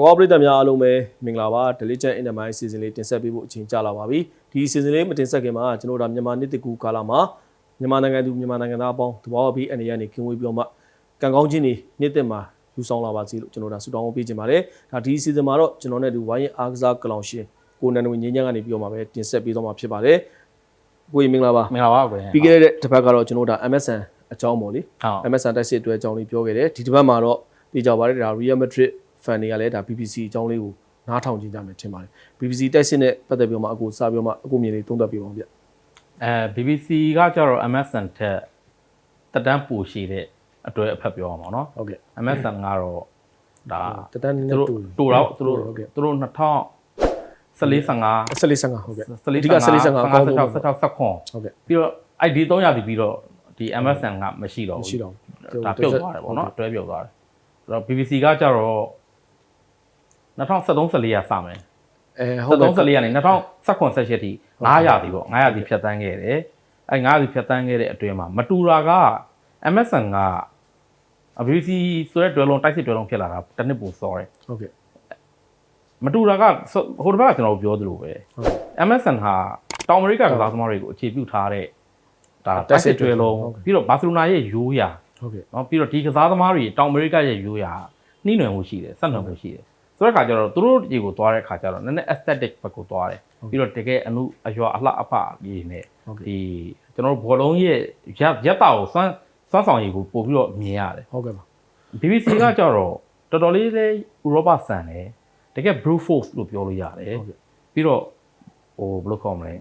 ကောပရိသတ်များအားလုံးပဲမင်္ဂလာပါ Diligent in the Mind season လေးတင်ဆက်ပေးဖို့အချိန်ကြာလာပါပြီဒီ season လေးမတင်ဆက်ခင်မှာကျွန်တော်တို့ဒါမြန်မာနှစ်တကူကာလမှာမြန်မာနိုင်ငံသူမြန်မာနိုင်ငံသားအပေါင်းသဘောအပြီးအနေရနေခင်ဝေးပြီးတော့မှကံကောင်းခြင်းတွေနှစ်သက်မှာယူဆောင်လာပါစေလို့ကျွန်တော်ဒါဆုတောင်းပေးခြင်းပါတယ်ဒါဒီ season မှာတော့ကျွန်တော်နဲ့ဒီဝိုင်းအားကစားကလောင်ရှင်ကိုနန္ဒဝင်းငင်းညံ့ကနေပြီးတော့မှပဲတင်ဆက်ပေးတော့မှာဖြစ်ပါတယ်ကိုကြီးမင်္ဂလာပါမင်္ဂလာပါကွယ်ပြီးခဲ့တဲ့တစ်ပတ်ကတော့ကျွန်တော်တို့ဒါ MSN အကြောင်းပေါ့လေဟုတ် MSN တိုက်စစ်အတွက်အကြောင်းလေးပြောခဲ့တယ်ဒီတစ်ပတ်မှာတော့ဒီကြောက်ပါတယ်ဒါ Real Madrid fan တွေကလည်းဒါ BBC အကြောင်းလေးကိုနားထောင်ကြည့်ကြမယ်ထင်ပါတယ် BBC တိုက်စစ်နဲ့ပတ်သက်ပြီးတော့မှအခုစပြီးတော့မှအခုမြင်လေးသုံးသပ်ပြပါအောင်ဗျအဲ BBC ကကြတော့ MSN ထက်တက်တန်းပူရှိတဲ့အတွက်အဖက်ပြောအောင်ပါနော်ဟုတ်ကဲ့ MSN ကတော့ဒါတတန်းနည်းနသူည်းတို့တူတူတော့သူတို့ဟုတ်ကဲ့သူတို့2014 15ဆက်လေး15ဟုတ်ကဲ့14ဒီကဆက်လေး15အကောင်းဆုံး16ဟုတ်16 16ကဲ့ပြီးတော့အဲ့ဒီ300ပြီးပြီးတော့ဒီ MSN ကမရှိတော့မရှိဘူးတော့ဒါပြုတ်သွားတယ်ပေါ့နော်အတွဲပြုတ်သွားတယ်ဆိုတော့ BBC ကကြတော့ 2013 14ရစမယ်အဲဟုတ်တယ်2013 14ကနေ2019 18ထိ900ဒီပေါ့900ဒီဖြတ်တန်းခဲ့တယ်အဲ900ဒီဖြတ်တန်းခဲ့တဲ့အတွင်းမှာမတူတာက MSN ကအဘီစီဆိုတဲ့တွဲလုံးတိုက်စစ်တွဲလုံးဖြစ်လာတာတစ်နှစ်ပုံစောတယ်ဟုတ်ကဲ့မတူတာကဟိုတစ်ဘက်ကကျွန်တော်ပြောသလိုပဲ MSN ဟာတောင်အမေရိကကစားသမားတွေကိုအခြေပြုထားတဲ့ဒါတိုက်စစ်တွဲလုံးပြီးတော့ဘာစီလိုနာရဲ့ရိုးရာဟုတ်ကဲ့နော်ပြီးတော့ဒီကစားသမားတွေတောင်အမေရိကရဲ့ရိုးရာနှီးနွယ်မှုရှိတယ်ဆက်နွယ်မှုရှိတယ် ဆိုတဲ့ခါကျတော့သူတို့ဒီကိုသွားတဲ့ခါကျတော့နည်းနည်း aesthetic ဘက်ကိုသွားတယ်ပြီးတော့တကယ်အမှုအရွာအလှအပကြီးနဲ့ဟုတ်ကဲ့ဒီကျွန်တော်တို့ဘောလုံးရဲ့ရက်ရက်တာကိုစွမ်းစွမ်းဆောင်ရည်ကိုပို့ပြီးတော့မြင်ရတယ်ဟုတ်ကဲ့ပါ BBC ကကြတော့တော်တော်လေးလေးဥရောပဆန်တယ်တကယ် brute force လို့ပြောလို့ရတယ်ဟုတ်ကဲ့ပြီးတော့ဟိုဘယ်လိုခေါ်မလဲ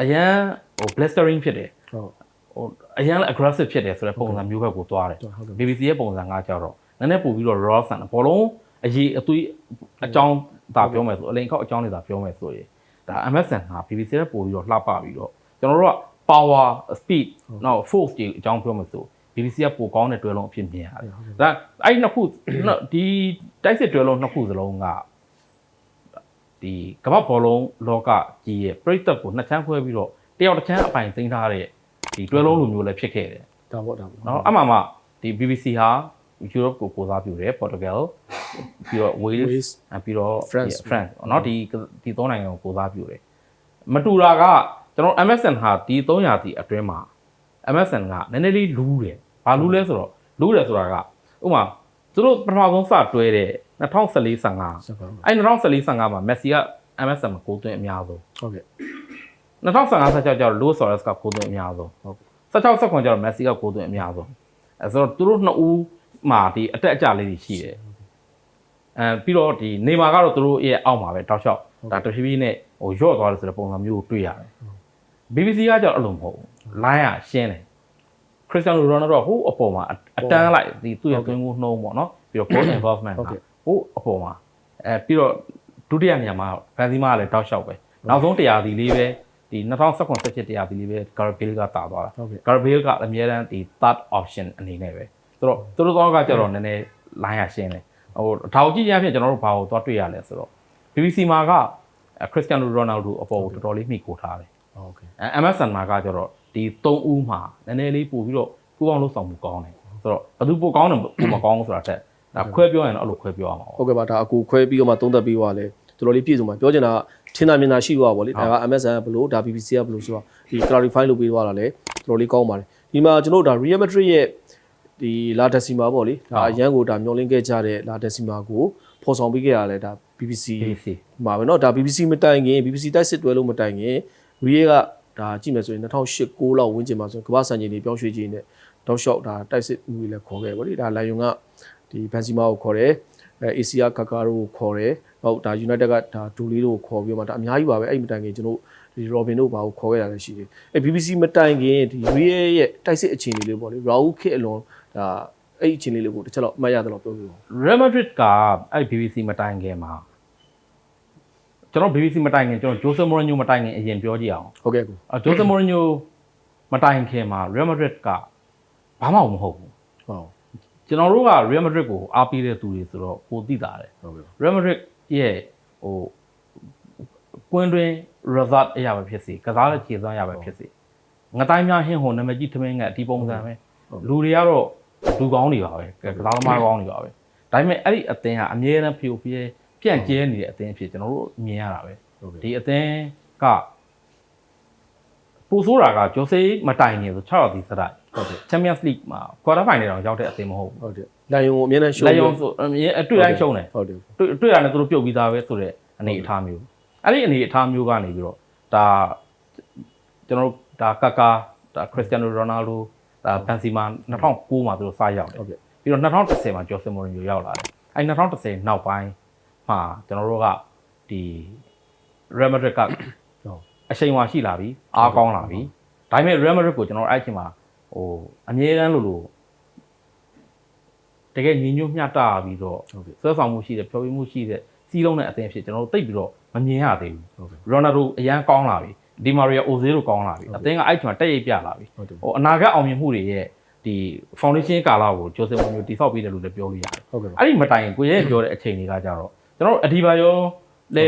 အရန်ဟို blistering ဖြစ်တယ်ဟုတ်ဟိုအရန်လည်း aggressive ဖြစ်တယ်ဆိုတဲ့ပုံစံမျိုးဘက်ကိုသွားတယ်ဟုတ်ကဲ့ BBC ရဲ့ပုံစံကကြတော့ နည်းနည်းပို့ပြီးတော့ raw ဆန်တယ်ဘောလုံးအရေးအသွေးအကြောင်းသာပြောမယ်ဆိုအလိန်ခောက်အကြောင်းတွေသာပြောမယ်ဆိုရင်ဒါ MSN ဟာ BBC ရဲ့ပို့ပြီးတော့လှပပြီးတော့ကျွန်တော်တို့က power speed နောက် force တွေအကြောင်းပြောမယ်ဆို BBC ကပိုကောင်းတဲ့တွဲလုံးအဖြစ်မြင်ရတယ်ဒါအဲ့ဒီနှစ်ခုနော်ဒီတိုက်စစ်တွဲလုံးနှစ်ခုစလုံးကဒီကမ္ဘာဘောလုံးလောကကြီးရဲ့ပြိသက်ကိုနှစ်ချမ်းခွဲပြီးတော့တယောက်တစ်ချမ်းအပိုင်သိမ်းထားတဲ့ဒီတွဲလုံးလိုမျိုးလည်းဖြစ်ခဲ့တယ်ဒါပေါ့ဒါပေါ့နော်အမှန်မှဒီ BBC ဟာ Europe ကိုကိုစားပြုတယ် Portugal ပြီးတော့ Wales Wales အဲပြီးတော့ France France เนาะဒီဒီသုံးနိုင်ငံကိုကိုစားပြုတယ်မတူတာကကျွန်တော် MSN ဟာဒီ300တီအတွင်းမှာ MSN ကနည်းနည်းလေးလူးတယ်ဘာလူးလဲဆိုတော့လူးတယ်ဆိုတာကဥပမာသူတို့ပထမဆုံးစတွဲတဲ့2014 15 ဆက်ပါဦး အဲ2014 15မှာ Messi က MSN မှာကိုးသွင်းအများဆုံး ဟုတ်ကဲ့ 2015 16ကျတော့ Luis Suarez ကကိုးသွင်းအများဆုံး ဟုတ် 16 16ကျတော့ Messi ကကိုးသွင်းအများဆုံးအဲဆိုတော့သူတို့နှစ်ဦး မှာဒီအတက်အကျလေးတွေရှိတယ်အဲပြီးတော့ဒီနေမာကတော့သူတို့ရဲ့အောက်မှာပဲတောက်လျှောက်ဒါတဖြည်းဖြည်းနဲ့ဟိုရော့သွားတယ်ဆိုတဲ့ပုံစံမျိုးကိုတွေ့ရတယ် BBC ကကျတော့အဲ့လိုမဟုတ်ဘူး line ကရှင်းတယ် Cristiano Ronaldo ကဟိုးအပေါ်မှာအတန်းလိုက်ဒီသူ့ရဲ့သွင်းကိုနှုံးပေါ့နော်ပြီးတော့ goal involvement ကဟုတ်ကဲ့ဟိုးအပေါ်မှာအဲပြီးတော့ဒုတိယနေရာမှာ Benzema ကလည်းတောက်လျှောက်ပဲနောက်ဆုံးတရားဒီလေးပဲဒီ2019 17တရားဒီလေးပဲ Gareth ကတာသွားတာဟုတ်ကဲ့ Gareth ကအများတန်းဒီ third option အနေနဲ့ပဲ ဆိုတော့သူတို့တော့ကကျတော့နည်းနည်း line ရရှင်းတယ်ဟိုထောက်ကြည့်ရဖြင့်ကျွန်တော်တို့ဘာကိုသွားတွေ့ရလဲဆိုတော့ BBC မှာက Cristiano Ronaldo အပေါ်ကိုတော်တော်လေးမှီခိုထားတယ်ဟုတ်ကဲ့အဲ MSN မှာကကျတော့ဒီ3ဦးမှာနည်းနည်းလေးပို့ပြီးတော့ပူအောင်လုပ်ဆောင်မှုကောင်းတယ်ဆိုတော့ဘယ်သူပိုကောင်းတယ်ပိုမကောင်းဘူးဆိုတာတက်ဒါခွဲပြောရင်တော့အဲ့လိုခွဲပြောရမှာပေါ့ဟုတ်ကဲ့ပါဒါအကူခွဲပြီးတော့မှသုံးသပ်ပြီးသွားလဲတော်တော်လေးပြည့်စုံပါပြောချင်တာထင်သာမြင်သာရှိသွားပါဗောလေဒါက MSN ကဘလို့ဒါ BBC ကဘလို့ဆိုတော့ဒီ clarify လုပ်ပေးသွားတာလဲတော်တော်လေးကောင်းပါတယ်ဒီမှာကျွန်တော်တို့ဒါ Real Madrid ရဲ့ ဒီ La Decima ဗောလေဒါအရန်ကိုဒါမျောလင်းခဲ့ကြတဲ့ La Decima ကိုဖော်ဆောင်ပေးခဲ့ရလဲဒါ BBC BBC မှာပဲเนาะဒါ BBC မတိုင်ခင် BBC တိုက်စစ်တွဲလို့မတိုင်ခင် Real ကဒါကြည့်မယ်ဆိုရင်2008 9လောက်ဝန်းကျင်မှာဆိုရင်ကမ္ဘာစံချိန်တွေပြောင်းရွှေ့ခြင်းနဲ့တောက်လျှောက်ဒါတိုက်စစ်မှုတွေလည်းခေါ်ခဲ့ဗောလေဒါလိုင်ယွန်ကဒီဘန်စီမာကိုခေါ်တယ်အဲ ACR ကာကာတို့ကိုခေါ်တယ်ဟုတ်ဒါ United ကဒါဒူလီတို့ကိုခေါ်ပြီးတော့မှဒါအများကြီးပါပဲအဲ့ဒီမတိုင်ခင်ကျွန်တော်ဒီ Robin တို့ဘာကိုခေါ်ခဲ့တာလည်းရှိတယ်အဲ BBC မတိုင်ခင်ဒီ Real ရဲ့တိုက်စစ်အခြေအနေလေးပေါ့လေ Raul ခေတ်အလွန် ဒါအဲ့ဒီအခြေအနေလေးကိုတစ်ချက်တော့အမှတ်ရတယ်လို့ပြောပြပါဦး Real Madrid ကအဲ့ BBC မတိုင်ခင်မှာကျွန်တော် BBC မတိုင်ခင်ကျွန်တော် Jose Mourinho မတိုင်ခင်အရင်ပြောကြည့်အောင်ဟုတ်ကဲ့ကို အဲ Jose Mourinho မတိုင်ခင်မှာ Real Madrid ကဘာမှမဟုတ်ဘူးဟုတ်ကျွန်တော်တို့က Real Madrid ကိုအားပေးတဲ့သူတွေဆိုတော့ပိုသိတာတယ်ဟုတ်ကဲ့ Real Madrid ရဲ့ဟိုကွင်းတွင် result အရာပဲဖြစ်စီကစားတဲ့ခြေစွမ်းအရာပဲဖြစ်စီငတိုင်းများဟင်းဟိုနာမည်ကြီးသမင်းငတ်ဒီပုံစံပဲလူတွေကတော့ လူကောင်းတွေပါပဲကစားသမားကောင်းတွေပါပဲဒါပေမဲ့အဲ့ဒီအသင်းကအမြဲတမ်းဖျို့ဖျဲပြန့်ကျဲနေတဲ့အသင်းအဖြစ်ကျွန်တော်တို့မြင်ရတာပဲဟုတ်ကဲ့ဒီအသင်းကပူဆိုးတာကဂျိုဆေးမတိုင်နေဆို6ရောက်ဒီစတိုက်ဟုတ်ကဲ့ Champions League မှာ quarter final တောင်ရောက်တဲ့အသင်းမဟုတ်ဘူးဟုတ်တယ်လိုင်ယုံကိုအမြဲတမ်းရှုံးလက်ရုံဆိုအမြဲအတွေ့အတိုင်းရှုံးတယ်ဟုတ်တယ်တွေ့တွေ့ရတယ်သူတို့ပြုတ်ပြီးသားပဲဆိုတဲ့အနေအထားမျိုးအဲ့ဒီအနေအထားမျိုးကနေပြီးတော့ဒါကျွန်တော်တို့ဒါကာကာဒါခရ စ္စတီယာနိုရိုနာဒိုဒါဘန်စီမာ2009မှာသူတို့စရောက်တယ်ဟုတ်ကဲ့ပြီးတော့2010မှာဂျော်ဆင်မိုရင်ယိုရောက်လာတယ်အဲ့2010နောက်ပိုင်းမှာကျွန်တော်တို့ကဒီ Real Madrid ကဟုတ်အချိန်ဝါရှိလာပြီအားကောင်းလာပြီဒါပေမဲ့ Real Madrid ကိုကျွန်တော်အဲ့အချိန်မှာဟိုအမြဲတမ်းလို့လို့တကယ်ညီညွတ်မျှတပြီးတော့ဟုတ်ကဲ့ဆွဲဆောင်မှုရှိတဲ့ဖျော်ဖြေမှုရှိတဲ့စီးလုံးတဲ့အသင်းအဖြစ်ကျွန်တော်တို့တိတ်ပြီးတော့မမြင်ရသေးဘူးဟုတ်ကဲ့ရိုနာဒိုအရန်ကောင်းလာပြီ ဒီမာရီယာအိုဇေးတို့ကောင်းလာပြီအသင်းကအဲ့ချိန်မှာတက်ရိပ်ပြလာပြီဟုတ်တယ်ဟိုအနာဂတ်အောင်မြင်မှုတွေရဲ့ဒီ foundation ကာလာကိုဂျိုဆင်မိုမျိုးတိဆောက်ပေးတယ်လို့လည်းပြောလို့ရတယ်ဟုတ်ကဲ့အဲ့ဒီမတိုင်ကိုရဲပြောတဲ့အချိန်တွေကကြတော့ကျွန်တော်တို့အဒီဘာရောလေ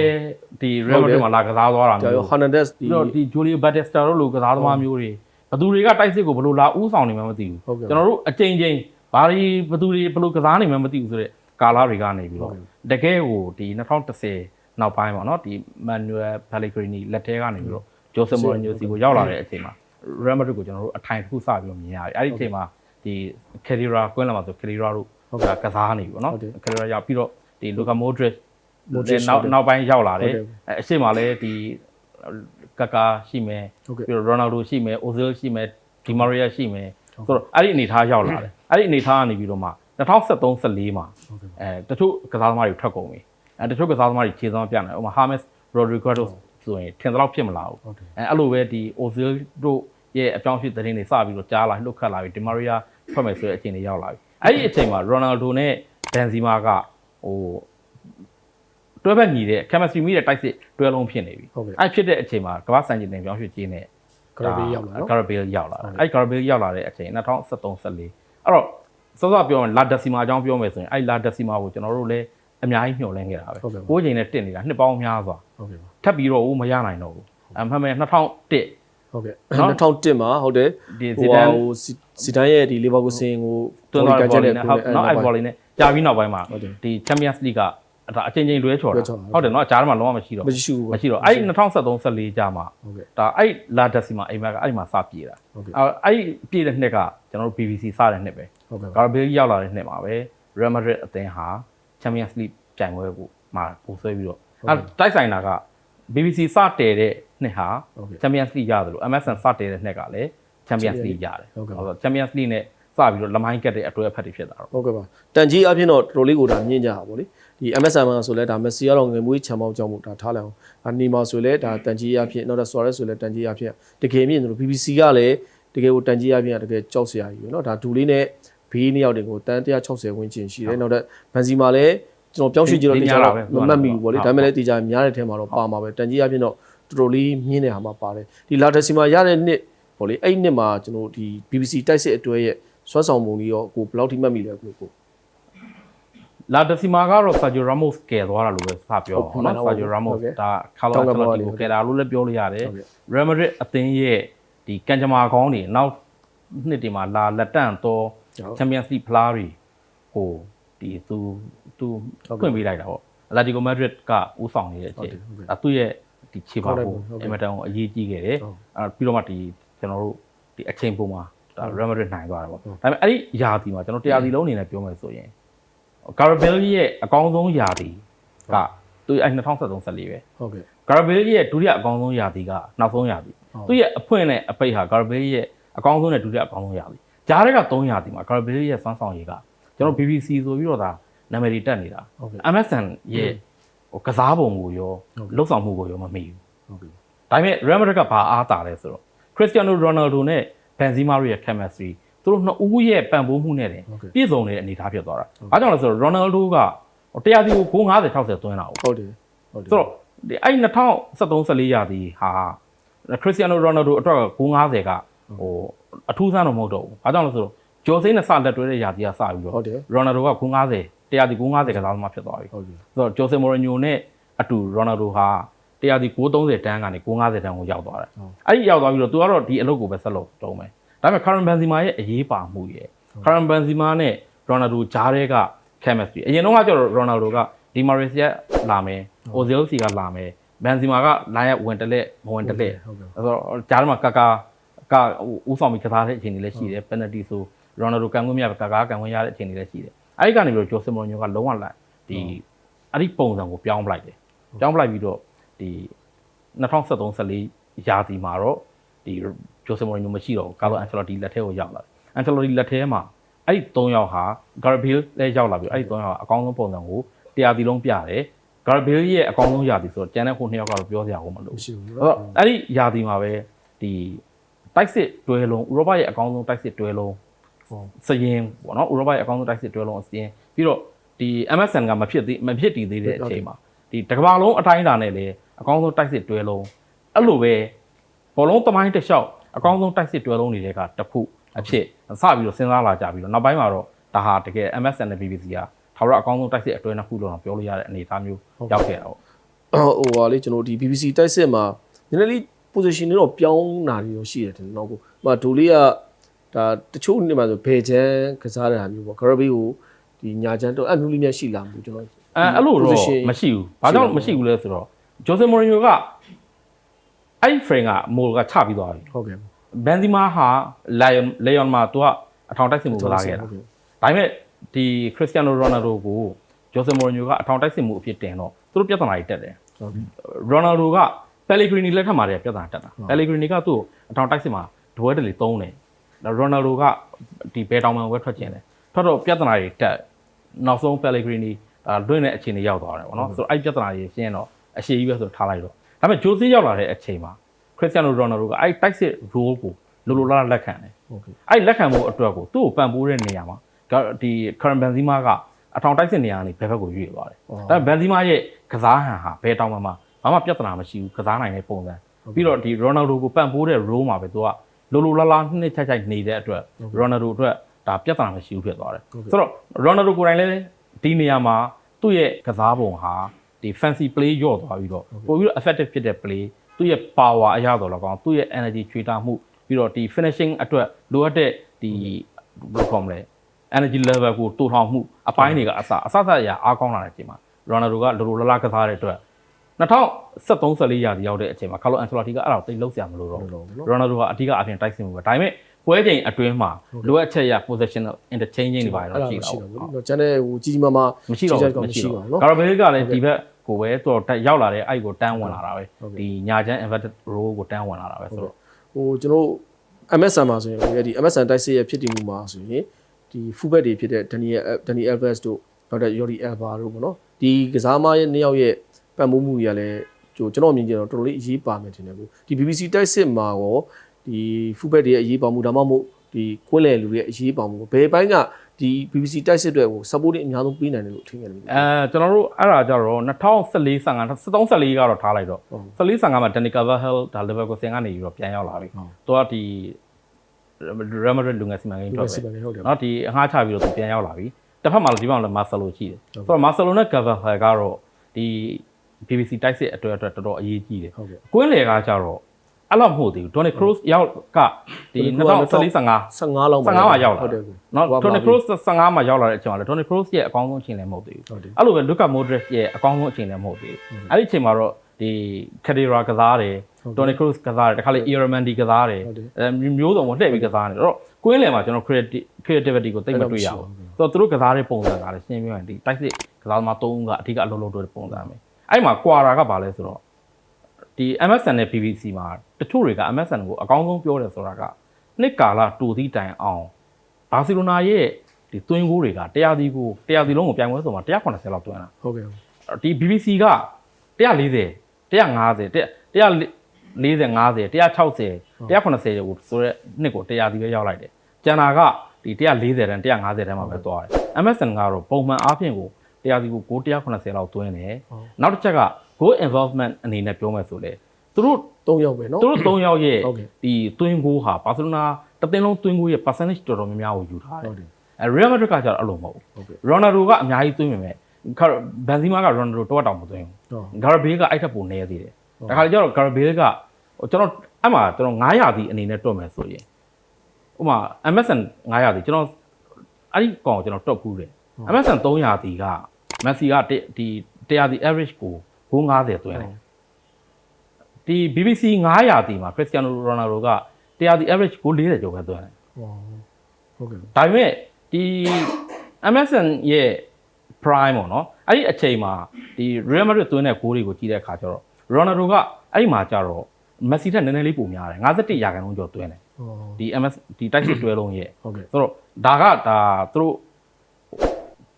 ဒီ Real Madrid မှာလာကစားသွားတာကြာမျိုးရော Hernandez ဒီပြီးတော့ဒီ Julio Batista တို့လိုကစားသမားမျိုးတွေဘသူတွေကတိုက်စစ်ကိုဘယ်လိုလာဥဆောင်နေမှမသိဘူးဟုတ်ကဲ့ကျွန်တော်တို့အချိန်ချင်းဘာတွေဘသူတွေဘယ်လိုကစားနေမှမသိဘူးဆိုတော့ကာလာတွေကနေပြီးတော့တကယ်ကိုဒီ2010နောက်ပိုင်းပေါ့နော်ဒီ Manuel Pellegrini လက်ထဲကနေပြီးတော့ Jose Mourinho စီကိုရောက်လာတဲ့အချိန်မှာ Real Madrid ကိုကျွန်တော်တို့အထိုင်တစ်ခုစပြီးတော့မြင်ရတယ်အဲ့ဒီအချိန်မှာဒီ Carrera ကွင်းလာမှာဆို Carrera တို့ဟုတ်ကဲ့ကစားနေပြီပေါ့နော် Carrera ရောက်ပြီးတော့ဒီ Luka Modric နောက်နောက်ပိုင်းရောက်လာတယ်အဲအရှိမလည်းဒီကာကာရှိမယ်ဟုတ်ကဲ့ပြီးတော့ Ronaldo ရှိမယ် Ozil ရှိမယ် Di Maria ရှိမယ်ဆိုတော့အဲ့ဒီအနေထားရောက်လာတယ်အဲ့ဒီအနေထားကနေပြီးတော့မှ2013 14မှာဟုတ်ကဲ့အဲတချို့ကစားသမားတွေထွက်ကုန်ပြီအဲတချို့ကစားသမားတွေခြေစွမ်းပြနိုင်ဥပမာ James Rodriguez ဆိုရင်ထင်သလောက်ဖြစ်မလာဘူးဟုတ်တယ်အဲအဲ့လိုပဲဒီ Ozil တို့ရဲ့အပြောင်းအရွှေ့သတင်းတွေစပြီးတော့ကြားလာလှုပ်ခတ်လာပြီး Di Maria ထွက်မယ်ဆိုတဲ့အချိန်တွေရောက်လာပြီအဲ့ဒီအချိန်မှာ Ronaldo နဲ့ Benzema ကဟိုတွဲဘက်ညီတဲ့ chemistry မိတဲ့တိုက်စစ်တွဲလုံးဖြစ်နေပြီဟုတ်ကဲ့အဲ့ဖြစ်တဲ့အချိန်မှာကမ္ဘာစံချိန်တင်ပြောင်းရွှေ့ခြင်းနဲ့ကရဘေးရောက်လာနော်ကာရဘေးရောက်လာဟုတ်ကဲ့အဲ့ကာရဘေးရောက်လာတဲ့အချိန်2013 14အဲ့တော့စောစောပြောရင်လာဒက်စီမာအကြောင်းပြောမယ်ဆိုရင်အဲ့လာဒက်စီမာကိုကျွန်တော်တို့လည်း အများကြီးညှို့လင်းခဲ့တာပဲဟုတ်ကဲ့ပါ ကိုးချိန်နဲ့တက်နေတာနှစ်ပေါင်းများစွာဟုတ်ကဲ့ပါထပ်ပြီးတော့ဦးမရနိုင်တော့ဘူးအမှန်မှန်2001 ဟုတ်ကဲ့နော် 2001မှာဟုတ်တယ်ဒီဟိုဇီဒန်ဟိုစီဒန်ရဲ့ဒီလီဗာပူးဆင်ကိုတွန်းလာကဘောချက်လီတဲ့နဲ့ဟုတ်နော်အဲ့ဘောလီနဲ့ကြာပြီးနောက်ပိုင်းမှာဟုတ်တယ် ဒီ Champions League ကဒါအချိန်ချင်းလွဲချော်လွှဲတာချော်တာ ဟုတ်တယ်နော်ကြားထဲမှာလုံးဝမရှိတော့မရှိဘူးပေါ့မရှိတော့အဲ့ဒီ2013 14ကြာမှာဟုတ်ကဲ့ ဒါအဲ့လာဒက်စီမာအိမ်မက်ကအဲ့ဒီမှာစပြေးတာဟုတ်ကဲ့ အဲ့အဲ့ဒီပြေးတဲ့နှစ်ကကျွန်တော်တို့ BBC စတဲ့နှစ်ပဲဟုတ်ကဲ့ကာဘေးရောက်လာတဲ့နှစ်မှာပဲ Real Madrid အသင်းဟာ Champions League ပြိုင်ပွဲကိုမှာပို့ဆွဲပြီးတော့အဲတိုက်ဆိုင်တာက BBC စတည်တဲ့နှစ်ဟာ ဟုတ်ကဲ့ Champions League ရတယ်လို့ MSN စတည်တဲ့နှစ်ကလည်း Champions League ရတယ် ဟုတ်ကဲ့ ဆိုတော့ Champions League နဲ့စပြီးတော့လမိုင်းကတ်တဲ့အတွေ့အဖက်တွေဖြစ်တာတော့ ဟုတ်ကဲ့ပါတန်ကြီးအဖြစ်တော့တော်တော်လေးကိုဒါမြင့်ကြတာဗောလေဒီ MSN မှာဆိုလဲဒါမက်ဆီကတော့ငွေမွေးချံပေါင်းကြောင်းမို့ဒါထားလိုက်အောင်ဒါနီမာဆိုလဲဒါတန်ကြီးအဖြစ်နောက်တော့ Suarez ဆိုလဲတန်ကြီးအဖြစ်တကယ်မြင့်တယ်လို့ BBC ကလည်းတကယ်ကိုတန်ကြီးအဖြစ်တကယ်ကြောက်စရာကြီးပဲเนาะဒါဒူလေးနဲ့ ဘေးနှစ်ယောက်တွေကိုတန်160ဝန်းကျင်ရှိတယ်နောက်တော့ဘန်စီမာလည်းကျွန်တော်ပြောင်းရွှေ့ကြည့်တော့တေချာတော့မမှတ်မိဘူးဗောလေဒါပေမဲ့လည်းတေချာများတဲ့ထဲမှာတော့ပါမှာပဲတန်ကြီးအဖြစ်တော့တော်တော်လေးမြင့်တဲ့ဟာမှာပါတယ်ဒီလာတက်စီမာရတဲ့နှစ်ဗောလေအဲ့နှစ်မှာကျွန်တော်ဒီ BBC တိုက်စစ်အတွဲရဲ့စွမ်းဆောင်ပုံကြီးရောကိုဘယ်လောက်ထိမှတ်မိလဲကိုကိုလာဒစီမာကတော့ Sergio Ramos ကယ်သွားတာလို့ပဲစပြောဟုတ်အောင်နော်ဟုတ် Sergio Ramos ဟုတ်ကဲ့ဒါ Carlo တောင်းကပေါ် Ancelotti လေးကိုကယ်တာလို့လည်းပြောလို့ရတယ်ဟုတ်ကဲ့ Real Madrid အသင်းရဲ့ဒီကံကြမ္မာကောင်းတွေနောက်နှစ်တွေမှာလာလက်တန့်တော့ ဟုတ် Champions League ဖလားတွေဟိုဒီသူသူဟုတ်ကဲ့ဖွင့်ပေးလိုက်တာပေါ့ Atletico Madrid ကဦးဆောင်နေတဲ့အဟုတ်ချိန်တယ်ဟုတ်ကဲ့ဒါသူ့ရဲ့ဒီခြေပါဟုတ်တယ်ဖို့ဟုတ်ကဲ့အင်မတန်ကိုအရေးကြီးခဲ့တယ်ဟုတ်အဲပြီးတော့မှဒီကျွန်တော်တို့ဒီအချိန်ပုံမှာဒါဟုတ် Real Madrid နိုင်သွားတာပေါ့ဟုတ်ဒါပေမဲ့အဲ့ဒီယာတီမှာကျွန်တော်တရားစီလုံးအနေနဲ့ပြောမယ်ဆိုရင် Garabel ရဲ့အကောင်းဆုံးယာတီကသူအဲ့2013 14ပဲဟုတ်ကဲ့ Garabel ရဲ့ဒုတိယအကောင်းဆုံးယာတီကနောက်ဆုံးယာတီဟုတ်သူ့ရဲ့အဖွင့်နဲ့အပိတ်ဟာ Garabel ရဲ့အကောင်းဆုံးနဲ့ဒုတိယအကောင်းဆုံးယာတီ ကြားထဲက3ယာတီမှာ Garabel ရဲ့စွမ်းဆောင်ရည်ကကျွန်တော် BBC ဆိုပြီးတော့ဒါနာမည်တွေတက်နေတာဟုတ်ကဲ့ MSN ရဲ့ဟိုကစားပုံကိုရောဟုတ်ကဲ့လှုပ်ဆောင်မှုကိုရောမမေ့ဘူးဟုတ်ကဲ့ဒါပေမဲ့ Real Madrid ကဘာအားတာလဲဆိုတော့ Cristiano Ronaldo နဲ့ Benzema တို့ရဲ့ chemistry သူတို့နှစ်ဦးရဲ့ပံ့ပိုးမှုနဲ့တင်ဟုတ်ကဲ့ပြည့်စုံနေတဲ့အနေအထားဖြစ်သွားတာ။အားကြောင့်လဲဆိုတော့ Ronaldo ကတရားစီကိုဂိုး90 60သွင်းတာ哦ဟုတ်တယ်ဟုတ်တယ်ဆိုတော့ဒီအဲ့2013 14ရာသီဟာ Cristiano Ronaldo အတွက်ကဂိုး90ကဟို အထူးဆန်းတော့မဟုတ်တော့ဘူး။အားကြောင့်လဲဆိုတော့ဂျော်စိန်းနဲ့စလက်တွဲတဲ့ရာသီကစပြီးတော့ဟုတ်တယ် Ronaldo ကဂိုး90တရားစီဂိုး90ကစားသမားဖြစ်သွားပြီ။ဟုတ်တယ်ဆိုတော့ဂျိုဆေမိုရီညိုနဲ့အတူရိုနယ်ဒိုဟာတရားဒီ930တန်းကနေ950တန်းကိုရောက်သွားတယ်ဟုတ်။အဲ့ဒီရောက်သွားပြီးတော့သူကတော့ဒီအလုပ်ကိုပဲဆက်လုပ်တုံးမယ်။ဒါပေမဲ့ Karim Benzema ရဲ့အရေးပါမှုရဲ့ Karim Benzema နဲ့ရိုနယ်ဒိုဂျားတွေက chemistry အရင်တော့ကကျတော့ Ronaldo က Di Maria လာမယ် Ozil စီကလာမယ် Benzema ကလိုင်းရဝင်တလက်မဝင်တလက်ဟုတ်ကဲ့အဲ့တော့ကြားထဲမှာကာကာ ကဥဆောင်ပြီးကစားတဲ့အချိန်တွေလည်းရှိတယ် penalty ဆို Ronaldo ကန်ခွင့်မရပဲကာကာကန်ခွင့်ရတဲ့အချိန်တွေလည်းရှိတယ်အဲ့ဒီကနေပြီးတော့ Jose Mourinho ကလုံးဝလိုက်ဒီအဲ့ဒီပုံစံကိုပြောင်းပလိုက်တယ်ပြောင်းပလိုက်ပြီးတော့ဒီ2013 14ရာသီမှာတော့ဒီ Jose Mourinho မရှိတော့ဘူး Carlo Ancelotti လက်ထဲကိုရောက်လာတယ် Ancelotti လက်ထဲမှာအဲ့ဒီ၃ယောက်ဟာ Garbiel လည်းရောက်လာပြီးအဲ့ဒီ၃ယောက်ဟာအကောင်းဆုံးပုံစံကိုတရားစီလုံးပြတယ် Garbiel ရဲ့အကောင်းဆုံးရာသီဆိုတော့ကျန်တဲ့ခုနှစ်ယောက်ကတော့ပြောစရာကိုမလိုဘူးမရှိဘူးအဲ့တော့အဲ့ဒီယာတီမှာပဲဒီ တိုက်စစ်တွဲလုံးဥရောပရဲ့အကောင်းဆုံးတိုက်စစ်တွဲလုံးဟုတ်စရင်ပေါ့နော်ဥရောပရဲ့အကောင်းဆုံးတိုက်စစ်တွဲလုံးအစရင်ပြီးတော့ဒီ MSN ကမဖြစ်သေးမဖြစ်တည်သေးတဲ့အချိန်မှာဒီတစ်ကမ္ဘာလုံးအတိုင်းအတာနဲ့လေအကောင်းဆုံးတိုက်စစ်တွဲလုံးအဲ့လိုပဲဘောလုံးသမိုင်းတစ်လျှောက်အကောင်းဆုံးတိုက်စစ်တွဲလုံးတွေကတစ်ခုအဖြစ်စပြီးတော့စဉ်းစားလာကြပြီးတော့နောက်ပိုင်းမှာတော့ဒါဟာတကယ် MSN နဲ့ BBC ကထာဝရအကောင်းဆုံးတိုက်စစ်အတွဲနှစ်ခုလို့တော့ပြောလို့ရတဲ့အနေအထားမျိုးရောက်ခဲ့တာပေါ့ဟိုဟာလေကျွန်တော်ဒီ BBC တိုက်စစ်မှာနည်းနည်းလေး position တွေတော့ပြောင်းတာတွေတော့ရှိတယ်တင်တော့ကိုဟိုဒိုလေးကဒါတချို့နေမှာဆိုဘယ်ချမ်းကစားတဲ့ဟာမျိုးပေါ့ Garabi ကိုဒီညာချမ်းတော့အဲ့မျိုးလေးများရှိလာမှုကျွန်တော်အဲအဲ့လိုတော့ position မရှိဘူး။ဘာကြောင့်မရှိဘူးလဲဆိုတော့ဂျိုဆေမိုရီညိုကအဲ့ဒီ frame ကမိုကချပြီးသွားပြီဟုတ်ကဲ့။ဘန်ဒီမာဟာလီယွန်လီယွန်မှာသူကအထောင်တိုက်စစ်မှုကစားခဲ့တာဟုတ်ကဲ့။ဒါပေမဲ့ဒီခရစ္စတီယာနိုရိုနယ်ဒိုကိုဂျိုဆေမိုရီညိုကအထောင်တိုက်စစ်မှုအဖြစ်တင်တော့သူတို့ပြဿနာတွေတက်တယ်ဟုတ်ကဲ့။ ရိုနယ်ဒိုကပယ်လီဂရီနီလက်ထက်မှာတည်းပြဿနာတက်တာ။ပယ်လီဂရီနီကသူ့ကိုအထောင်တိုက်စစ်မှာဒွဲတယ်လေသုံးတယ်။ရိုနယ်ဒိုကဒီဘယ်တောင်မှဝဲထွက်ကျင်တယ်။ထွက်တော့ပြဿနာတွေတက်နောက်ဆုံးပယ်လီဂရီနီအာလွင့်တဲ့အခြေအနေရောက်သွားတယ်ပေါ့နော်။ဆိုတော့အဲ့ဒီပြဿနာတွေရှင်းတော့အရှိကြီးပဲဆိုထားလိုက်တော့ဒါပေမဲ့ဂျိုဆေးရောက်လာတဲ့အချိန်မှာခရစ္စတီယာနိုရိုနယ်ဒိုကအဲ့တိုက်စစ် role ကိုလိုလိုလားလားလက်ခံတယ်ဟုတ်ကဲ့အဲ့လက်ခံမှုအတွက်ကိုသူ့ကိုပံ့ပိုးတဲ့နေရာမှာဒါဒီ current benzema ကအထောင်တိုက်စစ်နေရာကနေဘယ်ဘက်ကိုရွေ့သွားတယ်အော်ဒါပေမဲ့ benzema ရဲ့ကစားဟန်ဟာဘယ်တောင်မှမ ဘာမှပြဿနာမရှိဘူးကစားနိုင်တဲ့ပုံစံပြီးတော့ဒီ Ronaldo ကိုပံ့ပိုးတဲ့ role မှာပဲသူကလိုလိုလားလားနှစ်ချက်ချိုက်နေတဲ့အတွက် Ronaldo အတွက်ဒါပြဿနာမရှိဘူးဖြစ်သွားတယ်ဆိုတော့ Ronaldo ကိုယ်တိုင်လည်းဒီနေရာမှာသူ့ရဲ့ကစားပုံဟာဒီ fancy play ရော့သွားပြီးတော့ပိုပြီးတော့ effective ဖြစ်တဲ့ play သူ့ရဲ့ power အရတော့လည်းကောင်းသူ့ရဲ့ energy ချွေတာမှုပြီးတော့ဒီ finishing အတွက်လိုအပ်တဲ့ဒီဘယ်လိုခေါ်မလဲ energy level ကိုတိုးထောင်မှုအပိုင်းတွေကအစအစစအရာအားကောင်းလာတဲ့အချိန်မှာ Ronaldo ကလိုလိုလားလားကစားတဲ့အတွက် 2013 14ရာသီရောက်တဲ့အချိန်မှာ Carlo Ancelotti ကအဲ့ဒါကိုတိတ်လုံးစရာမလိုတော့ဟုတ်ဘူးတော့နော် Ronaldo ကအဓိကအပြင်တိုက်စစ်မှုပဲဒါပေမဲ့ပွဲချိန်အတွင်းမှာလိုအပ်ချက်ရ positional interchanging တွေပါတော့ရှိတာရှိပေါ့တော့ဘူးနော်ကျန်တဲ့ဟိုကြီးကြီးမားမားမရှိတော့ကြီးဘူးကြီးမရှိမရှိတော့ပါဘူးဘူးနော်ကာရဘယ်ကလည်းဒီဘက်ကိုပဲသူတော့ရောက်လာတဲ့အဲ့ကိုတန်းဝင်လာတာပဲဟုတ်ကဲ့ဒီညာချမ်း inverted row ကိုတန်းဝင်လာတာပဲဆိုတော့ဟိုကျွန်တော်တို့ MSN မှာဆိုရင်ဒီ MSN တိုက်စစ်ရဲ့ဖြစ်တည်မှုမှာဆိုရင်ဒီ fullback တွေဖြစ်တဲ့ Daniel Daniel Alves တို့နောက်တဲ့ Jordi Alba တို့ပေါ့နော်ဒီကစားမရဲ့နှစ်ယောက်ရဲ့ ပံ့ပိုးမှုတွေကလည်းကျွန်တော်အမြင်ကြတော့တော်တော်လေးအရေးပါမယ်ထင်တယ်ကိုဒီ BBC တိုက်စစ်မှာရောဒီ fullback တွေရဲ့အရေးပါမှုဒါမှမဟုတ်ဒီကွင်းလယ်လူတွေရဲ့အရေးပါမှုဘယ်ပိုင်းကဒီ BBC တိုက်စစ်တွေကို support တွေအများဆုံးပေးနိုင်တယ်လို့ထင်ရတယ်လို့ အဲကျွန်တော်တို့အဲ့ဒါကြတော့2014 15 13 14ကတော့ထားလိုက်တော့ ဟုတ် 14 15မှာ Danica Vahel ဒါ Leverkusen ကနေပြီးတော့ပြန်ရောက်လာပြီ ဟုတ် သူကဒီ Real Madrid လူငယ်စီမံကိန်း ဒီ ထွက် စီ ပဲ မံကိန်းဟုတ်တယ် เนาะဒီအငှားချပြီးတော့သူပြန်ရောက်လာပြီတစ်ဖက်မှာလည်းဒီဘက်မှာလည်း Marcelo ရှိတယ်ဆိုတော့ Marcelo နဲ့ Carvajal ကတော့ဒီ PVC တိုက်စစ်အတွက်အတွက်တော်တော်အရေးကြီးတယ်ဟုတ်ကဲ့ကွင်းလေကကြတော့အဲ့လောက်မဟုတ်သေးဘူး Tony Cruz ရောက်ကဒီ2014 15 15လောက်မှာ15မှာရောက်လာဟုတ်တယ်နော် Tony Cruz 15မှာရောက်လာတဲ့အချိန်မှာလည်း Tony Cruz ရဲ့အကောင်းဆုံးအချိန်လည်းမဟုတ်သေးဘူးအဲ့လိုပဲ Luka Modric ရဲ့အကောင်းဆုံးအချိန်လည်းမဟုတ်သေးဘူးအဲ့ဒီအချိန်မှာတော့ဒီ Khedira ကစားတယ် Tony Cruz ကစားတယ်တခါလေ Irmandi ကစားတယ်မျိုးစုံကိုလှည့်ပြီးကစားတယ်အဲ့တော့ကွင်းလယ်မှာကျွန်တော် creativity ကိုသိပ်မတွေ့ရဘူးဆိုတော့သူတို့ကစားတဲ့ပုံစံကလည်းရှင်းပြရင်ဒီတိုက်စစ်ကစားသမား၃ဦးကအဓိကအလုပ်လုပ်တဲ့ပုံစံပဲ အဲ့မှာကွာတာကဘာလဲဆိုတော့ဒီ MSN နဲ့ BBC မှာတချို့တွေက MSN ကိုအကောင်းဆုံးပြောတယ်ဆိုတာကနှစ်ကာလတူသည့်တိုင်အောင်ဘာစီလိုနာရဲ့ဒီသွင်းကိုးတွေကတရားစီကိုတရားစီလုံးကိုပြိုင်ပွဲဆိုမှာ180လောက်သွင်းတာဟုတ်ကဲ့ဒီ BBC က140 150 140 50 160 180ကိုဆိုရဲနှစ်ကို100စီပဲရောက်လိုက်တယ်ကျန်တာကဒီ140တန်း150တန်းမှာပဲသွားတယ် MSN ကတော့ပုံမှန်အားဖြင့်ကို 100စီကို9 180လောက်သွင်းတယ်နောက်တစ်ချက်က goal involvement အနေနဲ့ပြောမယ်ဆိုလေသူတို့ ၃ယောက်ပဲเนาะ သူတို့3ယောက်ရဲ့ ဟုတ်ကဲ့ ဒီသွင်းကိုဟာဘာစီလိုနာတစ်သင်းလုံးသွင်းကိုရဲ့ percentage တော်တော်များများကိုယူထားတယ် ဟုတ်တယ် အဲ Real Madrid ကကျတော့အဲ့လိုမဟုတ် ဟုတ်ကဲ့ ဘူး Ronaldo ကအများကြီးသွင်းပေမဲ့ဘန်ဇီမာက Ronaldo တော့တောင်မသွင်းဘူး ဟုတ် ဂါရဘေးကအဲ့ထက်ပိုနေသေးတယ် ဟုတ် ဒါခါကျတော့ဂါရဘေးကဟိုကျွန်တော်အဲ့မှာကျွန်တော်900ဒီအနေနဲ့တွက်မယ်ဆိုရင်ဥပမာ MSN 900ဒီကျွန်တော်အဲ့ဒီကောင်ကိုကျွန်တော်တွက်ကူးတယ် MSN 300တီကမက်ဆီကတဒီ100တီ average ကို950သွင်းတယ်ဒီ BBC 900တီမှာ Cristiano Ronaldo က100တီ average 940ကျော်ပဲသွင်းတယ်ဟုတ်ကဲ့ဒါပေမဲ့ဒီ MSN ရဲ့ prime ပေါ့နော်အဲ့ဒီအချိန်မှာဒီ Real Madrid သွင်းတဲ့ဂိုးတွေကိုကြည့်တဲ့အခါကျတော့ Ronaldo ကအဲ့ဒီမှာကျတော့ Messi ထက်နည်းနည်းလေးပိုများတယ်51ရာခိုင်နှုန်းကျော်သွင်းတယ်ဟောဒီ MS ဒီ type တွဲလုံးရဲ့ဟုတ်ကဲ့ဆိုတော့ဒါကဒါသူတို့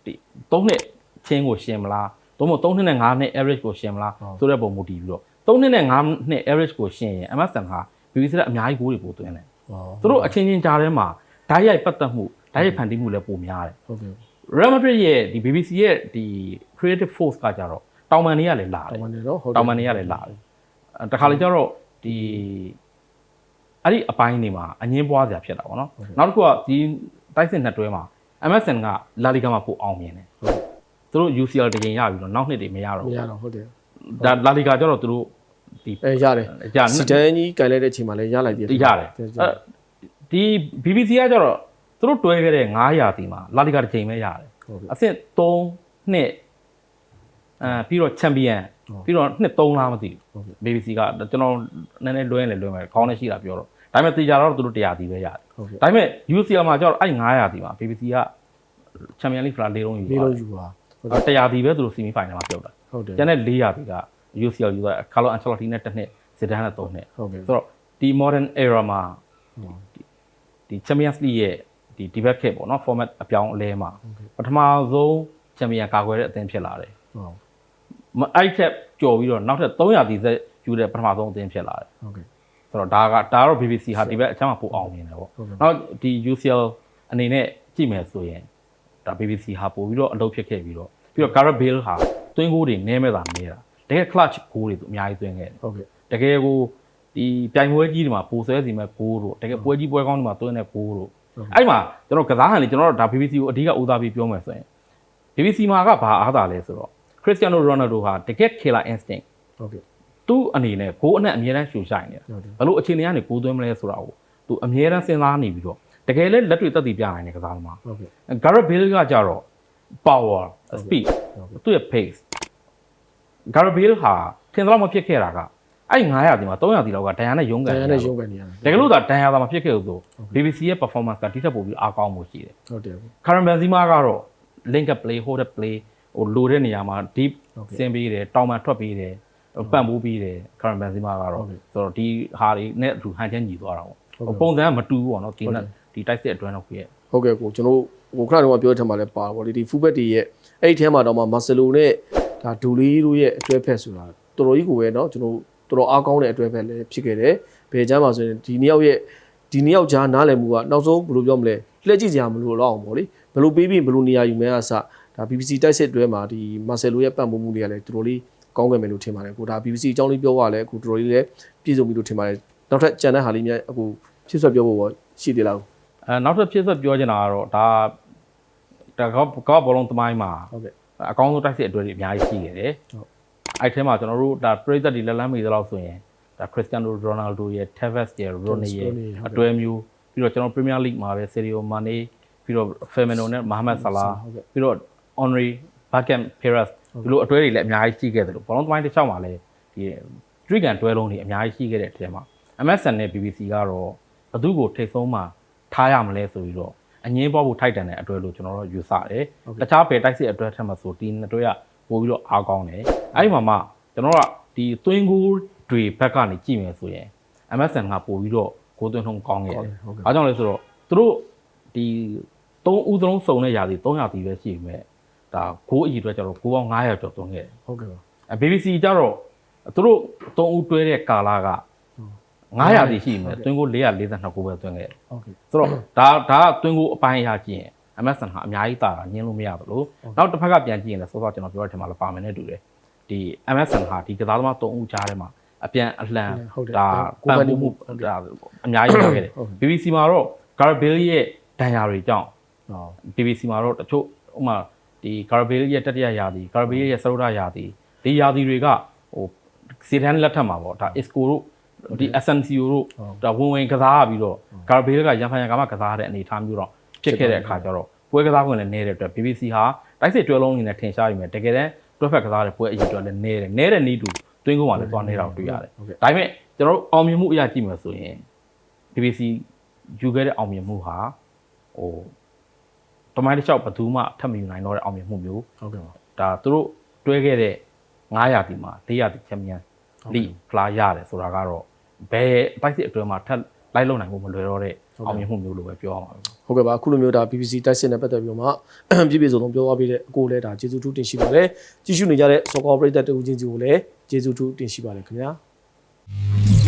ဒီ3နှစ်ချင်းကိုရှင်မလားသို့မဟုတ်3နှစ်နဲ့5နှစ် average ကိုရှင်မလားဆိုတဲ့ပုံမူတည်ပြီးတော့3နှစ်နဲ့5နှစ် average ကိုရှင်ရင် MSN ဟာ BBC ကအများကြီးဂိုးတွေပိုသွင်းတယ်ဟောသူတို့အချင်းချင်းကြားထဲမှာဓာတ်ရိုက်ပတ်သက်မှုဓာတ်ရိုက်ဖန်တီးမှုလည်းပိုများတယ်ဟုတ်ကဲ့ Real Madrid ရဲ့ဒီ BBC ရဲ့ဒီ creative force ကကြတော့တောင်ပန်တွေကလည်းလာတယ်တောင်မနေတော့ဟုတ်တောင်ပန်တွေကလည်းလာတယ်အဲတခါလေကျတော့ဒီအဲ့ဒီအပိုင်းတွေမှာအငင်းပွားစရာဖြစ်တာပေါ့နော်နောက်တစ်ခုကဒီတိုက်စစ်နှစ်တွဲမှာ MSN ကလာလီဂါမှာပိုအောင်မြင်တယ်ဟုတ်သူတို့ UCL တကင်ရပြီးတော့နောက်နှစ်တွေမရတော့မဘူးရတော့ဟုတ်တယ်ဒါလာလီဂါကျတော့သူတို့ဒီအဲရတယ်ကြာစီတန်းကြီးကင်လိုက်တဲ့အချိန်မှာလည်းရလိုက်သေးဒီရတယ်အဲဒီ BBC ကကျတော့သူတို့တွဲခဲ့တဲ့900တီမှာလာလီဂါတစ်ချိန်ပဲရတယ်ဟုတ်ကဲ့အဆင့်3နှစ်အဲပြီးတော့ချန်ပီယံဟုတ်ပြီးတော့နှစ်3လားမသိဟုတ်ကဲ့ဘူး BBC ကကျွန်တော်နည်းနည်းလွှဲရင်လည်းလွှဲမယ်ခေါင်းနဲ့ရှိတာပြောတော့ ဒါပေမဲ့တေချာတော့သူတို့100တီပဲရတယ်ဟုတ်ကဲ့ဒါပေမဲ့ UCL မှာကျတော့အဲ့900တီမှာ BBC ကချန်ပီယံလိဖလာ၄လုံးယူလေးသွားလုံးယူပါဟုတ်ကဲ့100တီပဲသူတို့ဆီမီဖိုင်နယ်မှာပြုတ်တာဟုတ်တယ်ကျန်တဲ့400တီက UCL ယူသွားကာလိုအန်ချလော်တီနဲ့တစ်နှစ်ဇီဒန်နဲ့3နှစ်ဟုတ်ကဲ့ဆိုတော့ဒီ modern era မှာဟုတ်ဒီ Champions League ရဲ့ဒီ debate ခေတ်ပေါ့နော် format အပြောင်းအလဲမှာဟုတ်ကဲ့ပထမဆုံးချန်ပီယံကာကွယ်တဲ့အသင်းဖြစ်လာတယ်ဟုတ်မအဲ့ထက်ကြော်ပြီးတော့နောက်ထပ်300တီဆက်ယူတဲ့ပထမဆုံးအသင်းဖြစ်လာတယ်ဟုတ်ကဲ့ ဆိုတော့ဒါကဒါကတော့ BBC ဟာဒီဘက်အချမ်းမှာပိုအောင်မြင်တယ်ပေါ့ဟုတ်ကဲ့နောက်ဒီ UCL အနေနဲ့ကြည့်မယ်ဆိုရင်ဒါ BBC ဟာပို့ပြီးတော့အလုပ်ဖြစ်ခဲ့ပြီးတော့ပြီးတော့ Gareth Bale ဟာသွင်းဂိုးတွေနည်းမဲ့တာနေတာတကယ် clutch ဂိုးတွေသူအများကြီးသွင်းခဲ့တယ်ဟုတ်ကဲ့တကယ်ကိုဒီပြိုင်ပွဲကြီးတွေမှာပိုဆွဲစီမဲ့ဂိုးတို့တကယ်ပွဲကြီးပွဲကောင်းတွေမှာသွင်းတဲ့ဂိုးတို့အဲ့ဒီမှာကျွန်တော်ကစားဟန်လေးကျွန်တော်တို့ဒါ BBC ကိုအဓိကဦးစားပေးပြောမယ်ဆိုရင် BBC မှာကဘာအားသာလဲဆိုတော့ Cristiano Ronaldo ဟာတကယ် killer instinct ဟုတ်ကဲ့ သူ့အနေနဲ့ဂိုးအနဲ့အမြဲတမ်းရှူရှိုင်နေတာဟုတ်တယ်ဘယ်လိုအခြေအနေကနေဂိုးသွင်းမလဲဆိုတာကိုသူအမြဲတမ်းစဉ်းစားနေပြီးတော့တကယ်လည်းလက်တွေတက်တည်ပြနိုင်တဲ့ကစားသမားဟုတ်ကဲ့ Gareth Bale ကကြတော့ power speed ဟုတ်ကဲ့သူ့ရဲ့ pace Gareth Bale ဟာထင်သလောက်မဖြစ်ခဲ့တာကအဲ့900ဒီမှာ300ဒီလောက်ကဒဏ်ရာနဲ့ရုံးကန်တန်ရနေနဲ့ရရုံးတော့ကန်နေရတယ်တကယ်လို့သာဒဏ်ရာသာမဖြစ်ခဲ့ဘူးဆို BBC ရဲ့ performance ကဒီထက်ပိုပြီးအားကောင်းမှုရှိတယ်ဟုတ်တယ် Karim Benzema ကတော့ link up play hold up play ဟိုလိုတဲ့နေရာမှာ deep ဟုတ်ကဲ့ဆင်းပေးတယ်တောင်မှထွက်ပေးတယ် ပန့်ပိုးပေးတယ် Karim Benzema ကတော့ ဟုတ်ကဲ့ ဆိုတော့ဒီဟာတွေနဲ့အတူဟန်ချက်ညီသွားတာပေါ့ ဟုတ်ကဲ့ ပုံစံကမတူဘူးပေါ့နော်ဒီ ဟုတ် နဲ့ တယ် ဒီ type တဲ့အတွင်းတော့ဖြစ်ရဲ့ ဟုတ်ကဲ့ကိုကျွန်တော်ဟိုခဏတော့ပြောတဲ့ထက်မှာလည်းပါပါလေဒီ fullback တွေရဲ့အဲ့ဒီထဲမှာတော့မှမာဆယ်လိုနဲ့ဒါဒူလီတို့ရဲ့အတွဲဖက်ဆိုတာတော်တော်ကြီးကိုပဲเนาะကျွန်တော်တော်တော်အားကောင်းတဲ့အတွဲဖက်လည်းဖြစ်ခဲ့တယ်ဘယ်ချမ်းမှာဆိုရင်ဒီနှစ်ယောက်ရဲ့ဒီနှစ်ယောက်ကြားနားလည်မှုကနောက်ဆုံးဘယ်လိုပြောမလဲလှည့်ကြည့်ကြရမလို့တော့အောင်ပေါ့လေဘယ်လိုပေးပြီးဘယ်လိုနေရာယူမဲအစဒါ BBC တိုက်စစ်အတွဲမှာဒီမာဆယ်လိုရဲ့ပတ်မှုမှုတွေကလည်းတော်တော်လေး ကောင်းခဲ့မယ်လို့ထင်ပါတယ်ကိုဒါ BBC အကြောင်းလေးပြောရလဲအခုတော်တော်လေးလည်းပြည့်စုံပြီလို့ထင်ပါတယ်နောက်ထပ်ကြံတဲ့ဟာလေးများအခုဖြစ်ဆွတ်ပြောဖို့ပေါ့ရှိသေးလားအဲနောက်ထပ်ဖြစ်ဆက်ပြောချင်တာကတော့ဒါဒါကောကောဘောလုံးသမိုင်းမှာဟုတ်ကဲ့အကောင်းဆုံးတိုက်စစ်အတွဲတွေအများကြီးရှိခဲ့တယ်ဟုတ်အဲ့ထဲမှာကျွန်တော်တို့ဒါပရိသတ်တွေလက်လန်းမိသလောက်ဆိုရင်ဒါ Cristiano Ronaldo ရဲ့ Tevez ရဲ့ Rooney ရဲ့ Rooney ဟုတ်ကဲ့အတွဲမျိုးပြီးတော့ကျွန်တော် Premier League မှာပဲ Sadio Mane ပြီးတော့ Firmino နဲ့ Mohamed Salah ဟုတ်ကဲ့ပြီးတော့ Henry Beckham Perez ဒီလိုအတွဲတွေလည်းအများကြီးရှိခဲ့တယ်လို့ဘောလုံးသမိုင်းတစ်ချောင်းမှာလည်းဒီ streak and တွဲလုံးတွေအများကြီးရှိခဲ့တဲ့အထဲမှာ MSN နဲ့ BBC ကတော့ဘသူ့ကိုထိတ်ဆုံးမှာထားရမလဲဆိုပြီးတော့အငင်းပေါ်ဖို့ထိုက်တန်တဲ့အတွဲလို့ကျွန်တော်တို့ယူဆတယ်တခြားဘယ်တိုက်စစ်အတွဲထက်မှဆိုဒီနှစ်တွဲကပို့ပြီးတော့အားကောင်းတယ်အဲ့ဒီမှာမှကျွန်တော်တို့ကဒီသွင်းကိုတွေဘက်ကနေကြည့်မယ်ဆိုရင် MSN ကပို့ပြီးတော့ကိုသွင်းထုံးကောင်းခဲ့တယ်ဟုတ်ကဲ့အားကြောင့်လဲဆိုတော့သူတို့ဒီသုံးဦးသလုံးစုံတဲ့ຢာစီ300တီပဲရှိပေမဲ့ ဒါကိုးအကြီးအတွက်ကျတော့ကိုးပေါင်း900ကျော်သွင်းခဲ့တယ်ဟုတ်ကဲ့ပါအဲ BBC ကျတော့သူတို့သုံးဦးတွဲတဲ့ကာလာက900တီရှိမယ်တွင်းကို442ကိုပဲတွင်းခဲ့တယ်ဟုတ်ကဲ့ဆိုတော့ဒါဒါကတွင်းကိုအပိုင်းအရာကြည့်ရင် MSN ဟာအများကြီးတာတာညင်းလို့မရဘူးလို့နောက်တစ်ဖက်ကပြန်ကြည့်ရင်လည်းစောစောကျွန်တော်ပြောတဲ့ထင်မှာလည်းပါမယ်နဲ့တူတယ်ဒီ MSN ဟာဒီကစားသမား3ဦးကြားထဲမှာအပြန်အလှန်ဟုတ်တယ်ဒါကိုပယ်န်ပဲပိုးမှုဟုတ်ကဲ့ဒါအများကြီးလုပ်ခဲ့တယ်ဟုတ်ကဲ့ BBC မှာတော့ Garbill ရဲ့ဒဏ်ရာတွေကြောင့်ဟော BBC မှာတော့တချို့ဥပမာ ဒီ Garbill ရဲ့တတိယရာသီ Garbill ရဲ့စရုဒရာသီဒီရာသီတွေကဟိုစီဒန်လက်ထက်မှာပေါ့ဒါ Isco တို့ဒီ SNCO တို့ဟုတ်ဒါဝင်ဝင်ကစားပြီးတော့ Garbill ကရန်ဖန်ရန်ကမှကစားတဲ့အနေအထားမျိုးတော့ဖြစ်ခဲ့တဲ့အခါကျတော့ပွဲကစားခွင့်လည်းနည်းတဲ့အတွက် BBC ဟာတိုက်စစ်တွဲလုံးအနေနဲ့ထင်ရှားနေမယ်တကယ်တမ်းတွဲဖက်ကစားတဲ့ပွဲအရေးအတွက်လည်းနည်းတယ်နည်းတဲ့နီးတူတွင်းကုန်းကလည်းသွားနေတာကိုတွေ့ရတယ်ဟုတ်ကဲ့ဒါပေမဲ့ကျွန်တော်တို့အောင်မြင်မှုအရာကြည့်မယ်ဆိုရင် BBC ယူခဲ့တဲ့အောင်မြင်မှုဟာဟို တမိုင်းတစ်လျှောက်ဘယ်သူမှထပ်မယူနိုင်တော့တဲ့အောင်မြင်မှုမျိုးဟုတ်ကဲ့ပါဒါသူတို့တွဲခဲ့တဲ့900တီမှာ400တီချန်ပီယံဟုတ်ကဲ့လိဖလားရတယ်ဆိုတာကတော့ဘယ်တိုက်စစ်အတွင်းမှာထပ်လိုက်လုံနိုင်ဖို့မလွယ်တော့တဲ့ဟုတ်ကဲ့အောင်မြင်မှုမျိုးလိုပဲပြောရမှာပဲဟုတ်ကဲ့ပါအခုလိုမျိုးဒါ BBC တိုက်စစ်နဲ့ပတ်သက်ပြီးတော့မှပြည့်ပြည့်စုံစုံပြောသွားပေးတဲ့အကိုလည်းဒါကျေးဇူးထူးတင်ရှိပါတယ်ကြည့်ရှုနေကြတဲ့ Soccer Operator တူချင်းစီကိုလည်းကျေးဇူးထူးတင်ရှိပါတယ်ခင်ဗျာ